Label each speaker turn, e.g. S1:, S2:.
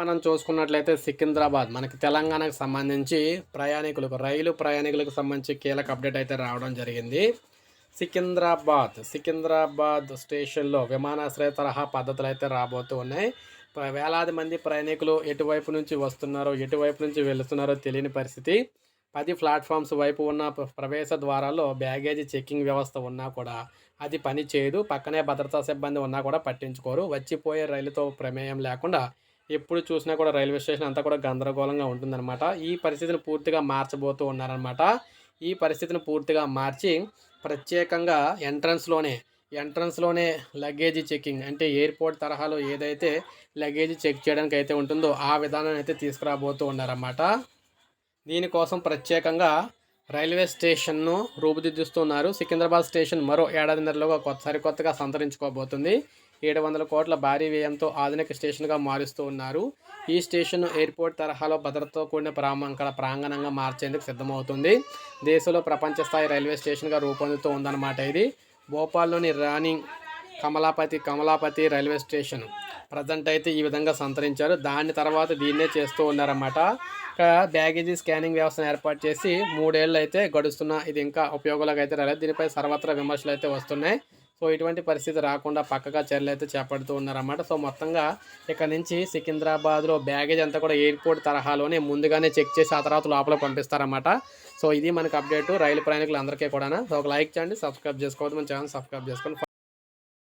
S1: మనం చూసుకున్నట్లయితే సికింద్రాబాద్ మనకి తెలంగాణకు సంబంధించి ప్రయాణికులకు రైలు ప్రయాణికులకు సంబంధించి కీలక అప్డేట్ అయితే రావడం జరిగింది. సికింద్రాబాద్ సికింద్రాబాద్ స్టేషన్లో విమానాశ్రయ తరహా పద్ధతులు అయితే రాబోతూ ఉన్నాయి. వేలాది మంది ప్రయాణికులు ఎటువైపు నుంచి వస్తున్నారో ఎటువైపు నుంచి వెళుతున్నారో తెలియని పరిస్థితి. పది ప్లాట్ఫామ్స్ వైపు ఉన్న ప్రవేశ ద్వారాల్లో బ్యాగేజీ చెకింగ్ వ్యవస్థ ఉన్నా కూడా అది పని చేయదు పక్కనే భద్రతా సిబ్బంది ఉన్నా కూడా పట్టించుకోరు. వచ్చిపోయే రైలుతో ప్రమేయం లేకుండా ఎప్పుడు చూసినా కూడా రైల్వే స్టేషన్ అంతా కూడా గందరగోళంగా ఉంటుందన్నమాట. ఈ పరిస్థితిని పూర్తిగా మార్చబోతూ ఉన్నారనమాట ఈ పరిస్థితిని పూర్తిగా మార్చి ప్రత్యేకంగా ఎంట్రన్స్లోనే ఎంట్రన్స్లోనే లగేజీ చెకింగ్ అంటే ఎయిర్పోర్ట్ తరహాలో ఏదైతే లగేజీ చెక్ చేయడానికి అయితే ఉంటుందో ఆ విధానాన్ని అయితే తీసుకురాబోతూ ఉన్నారన్నమాట. దీనికోసం ప్రత్యేకంగా రైల్వే స్టేషన్ను రూపుదిద్దుస్తున్నారు. సికింద్రాబాద్ స్టేషన్ మరో ఏడాదిన్నరలోగా కొత్త సరికొత్తగా సంతరించుకోబోతుంది. ఏడు వందల కోట్ల భారీ వ్యయంతో ఆధునిక స్టేషన్గా మారుస్తూ ఉన్నారు. ఈ స్టేషన్ ఎయిర్పోర్ట్ తరహాలో భద్రతతో కూడిన ప్రాంగణ ప్రాంగణంగా మార్చేందుకు సిద్ధమవుతుంది. దేశంలో ప్రపంచ స్థాయి రైల్వే స్టేషన్గా రూపొందుతూ ఉందన్నమాట ఇది. భోపాల్లోని Rani Kamalapati Kamalapati railway station present అయితే ఈ విధంగా సంతరించారు. దాని తర్వాత దీన్నే చేస్తూ ఉన్నారన్నమాట. ఇక బ్యాగేజీ స్కానింగ్ వ్యవస్థను ఏర్పాటు చేసి మూడేళ్ళు అయితే గడుస్తున్న ఇది ఇంకా ఉపయోగాలకు అయితే రాలేదు. దీనిపై సర్వత్రా విమర్శలు అయితే వస్తున్నాయి. సో ఇటువంటి పరిస్థితి రాకుండా పక్కగా చర్యలు అయితే చేపడుతూ ఉన్నారన్నమాట. సో మొత్తంగా ఇక్కడ నుంచి సికింద్రాబాద్లో బ్యాగేజ్ అంతా కూడా ఎయిర్పోర్ట్ తరహాలోనే ముందుగానే చెక్ చేసి ఆ తర్వాత లోపల పంపిస్తారన్నమాట. సో ఇది మనకు అప్డేట్ రైలు ప్రయాణికులు అందరికీ కూడా సో ఒక లైక్ చేయండి సబ్స్క్రైబ్ చేసుకోవద్దు. మన ఛానల్ సబ్స్క్రైబ్ చేసుకొని